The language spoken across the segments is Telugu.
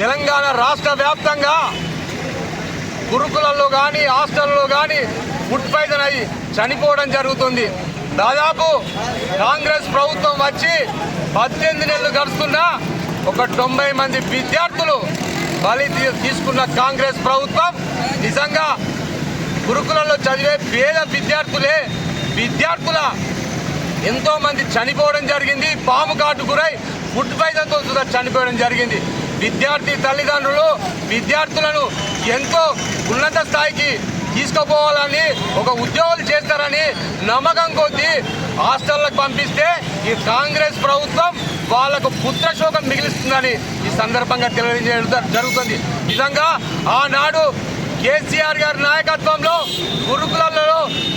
తెలంగాణ రాష్ట్ర వ్యాప్తంగా గురుకులలో కానీ హాస్టల్లో కానీ ఫుడ్ పాయిజన్ అయ్యి చనిపోవడం జరుగుతుంది. దాదాపు కాంగ్రెస్ ప్రభుత్వం వచ్చి పద్దెనిమిది నెలలు గడుస్తున్నా ఒక తొంభై మంది విద్యార్థులు బలి తీసుకున్న కాంగ్రెస్ ప్రభుత్వం నిజంగా గురుకులలో చదివే పేద విద్యార్థులే విద్యార్థుల ఎంతోమంది చనిపోవడం జరిగింది పాము కాటు గురై ఫుడ్ పాయిజన్తో చనిపోవడం జరిగింది. విద్యార్థి తల్లిదండ్రులు విద్యార్థులను ఎంతో ఉన్నత స్థాయికి తీసుకుపోవాలని ఒక ఉద్యోగులు చేస్తారని నమ్మకం కొద్దీ హాస్టళ్ళకు పంపిస్తే ఈ కాంగ్రెస్ ప్రభుత్వం వాళ్ళకు పుత్రశోకం మిగిలిస్తుందని ఈ సందర్భంగా తెలియజేయడం జరుగుతుంది. నిజంగా ఆనాడు కేసీఆర్ గారి నాయకత్వంలో గురుకులలో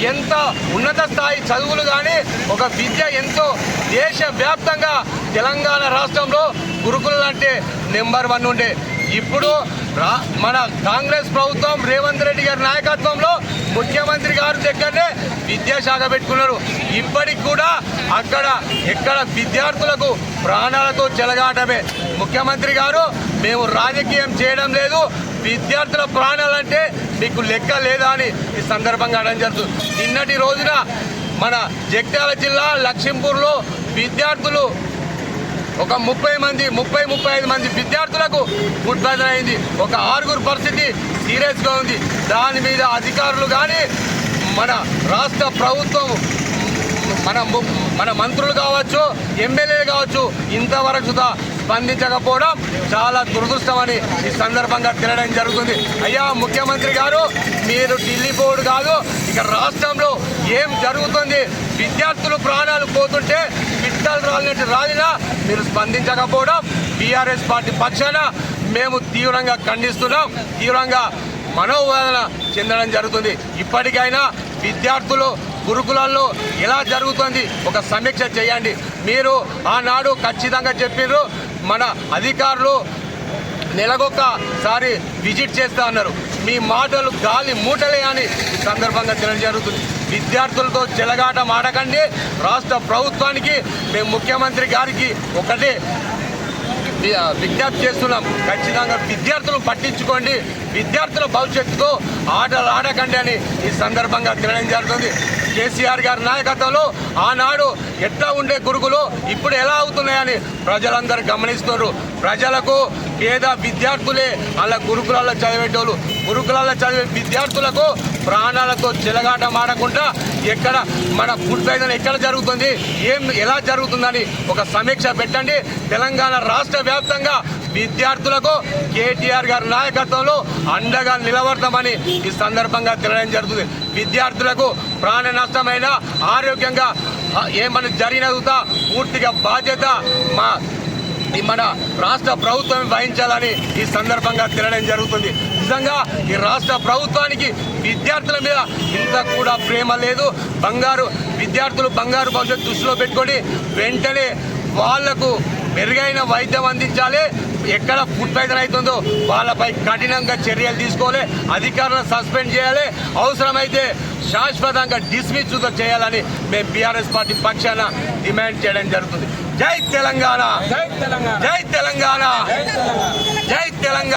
ఎంత ఉన్నత స్థాయి చదువులు కానీ ఒక విద్య ఎంతో దేశవ్యాప్తంగా తెలంగాణ రాష్ట్రంలో గురుకులు అంటే నెంబర్ వన్ ఉండే. ఇప్పుడు రా మన కాంగ్రెస్ ప్రభుత్వం రేవంత్ రెడ్డి గారి నాయకత్వంలో ముఖ్యమంత్రి గారి దగ్గరనే విద్యాశాఖ పెట్టుకున్నారు. ఇప్పటికి కూడా అక్కడ ఎక్కడ విద్యార్థులకు ప్రాణాలతో చెలగాటమే. ముఖ్యమంత్రి గారు మేము రాజకీయం చేయడం లేదు. విద్యార్థుల ప్రాణాలంటే మీకు లెక్క లేదా అని ఈ సందర్భంగా అడగడం జరుగుతుంది. నిన్నటి రోజున మన జగిత్యాల జిల్లా లక్ష్మీపూర్లో విద్యార్థులు ఒక ముప్పై మంది ముప్పై ముప్పై ఐదు మంది విద్యార్థులకు ఫుడ్ పాయిజన్ అయింది ఒక ఆరుగురు పరిస్థితి సీరియస్గా ఉంది. దాని మీద అధికారులు కానీ మన రాష్ట్ర ప్రభుత్వం మన ము- మన మంత్రులు కావచ్చు ఎమ్మెల్యేలు కావచ్చు ఇంతవరకు సుధా స్పందించకపోవడం చాలా దురదృష్టమని ఈ సందర్భంగా తినడం జరుగుతుంది. అయ్యా ముఖ్యమంత్రి గారు మీరు ఢిల్లీ బోర్డు కాదు ఇక రాష్ట్రంలో ఏం జరుగుతుంది? విద్యార్థులు ప్రాణాలు పోతుంటే పిట్టలు రాలినట్టు రాలినా మీరు స్పందించకపోవడం బీఆర్ఎస్ పార్టీ పక్షాన మేము తీవ్రంగా ఖండిస్తున్నాం. తీవ్రంగా మనోవేదన చెందడం జరుగుతుంది. ఇప్పటికైనా విద్యార్థులు గురుకులాల్లో ఎలా జరుగుతుంది ఒక సమీక్ష చేయండి. మీరు ఆనాడు ఖచ్చితంగా చెప్పారు మన అధికారులు నెలకొకసారి విజిట్ చేస్తా అన్నారు. మీ మాటలు గాలి మూటలే అని సందర్భంగా సందర్భంగా తెలియజరుగుతుంది విద్యార్థులతో చెలగాట ఆడకండి రాష్ట్ర ప్రభుత్వానికి మేము ముఖ్యమంత్రి గారికి ఒకటే విజ్ఞప్తి చేస్తున్నాం. ఖచ్చితంగా విద్యార్థులు పట్టించుకోండి. విద్యార్థుల భవిష్యత్తుతో ఆటలు ఆడకండి అని ఈ సందర్భంగా తెలియడం జరుగుతుంది. కేసీఆర్ గారి నాయకత్వంలో ఆనాడు ఎట్లా ఉండే గురుకులు ఇప్పుడు ఎలా అవుతున్నాయని ప్రజలందరూ గమనిస్తున్నారు. ప్రజలకు పేద విద్యార్థులే అలా గురుకులాల్లో చదివేటోళ్ళు. గురుకులాల్లో చదివే విద్యార్థులకు ప్రాణాలతో చిలగాట మాడకుండా ఎక్కడ మన ఫుడ్ పాయిజన్ ఎక్కడ జరుగుతుంది? ఏం ఎలా జరుగుతుందని ఒక సమీక్ష పెట్టండి. తెలంగాణ రాష్ట్ర వ్యాప్తంగా విద్యార్థులకు కేటీఆర్ గారి నాయకత్వంలో అండగా నిలబడతామని ఈ సందర్భంగా తెలియడం జరుగుతుంది. విద్యార్థులకు ప్రాణ నష్టమైన ఆరోగ్యంగా ఏమైనా ఏమన్నా జరిగినదుతా పూర్తిగా బాధ్యత మా ఈ మన రాష్ట్ర ప్రభుత్వం వహించాలని ఈ సందర్భంగా తెలియడం జరుగుతుంది. నిజంగా ఈ రాష్ట్ర ప్రభుత్వానికి విద్యార్థుల మీద ఇంత కూడా ప్రేమ లేదు. బంగారు విద్యార్థులు బంగారు భవిష్యత్తు దృష్టిలో పెట్టుకొని వెంటనే వాళ్ళకు మెరుగైన వైద్యం అందించాలి. ఎక్కడ ఫుడ్ పాయిజన్ అవుతుందో వాళ్ళపై కఠినంగా చర్యలు తీసుకోవాలి. అధికారులను సస్పెండ్ చేయాలి. అవసరమైతే శాశ్వతంగా డిస్మిస్ చేయాలని మేము బీఆర్ఎస్ పార్టీ పక్షాన డిమాండ్ చేయడం జరుగుతుంది. జై తెలంగాణ! జై తెలంగాణ! జై తెలంగాణ! జై తెలంగాణ! జై తెలంగాణ!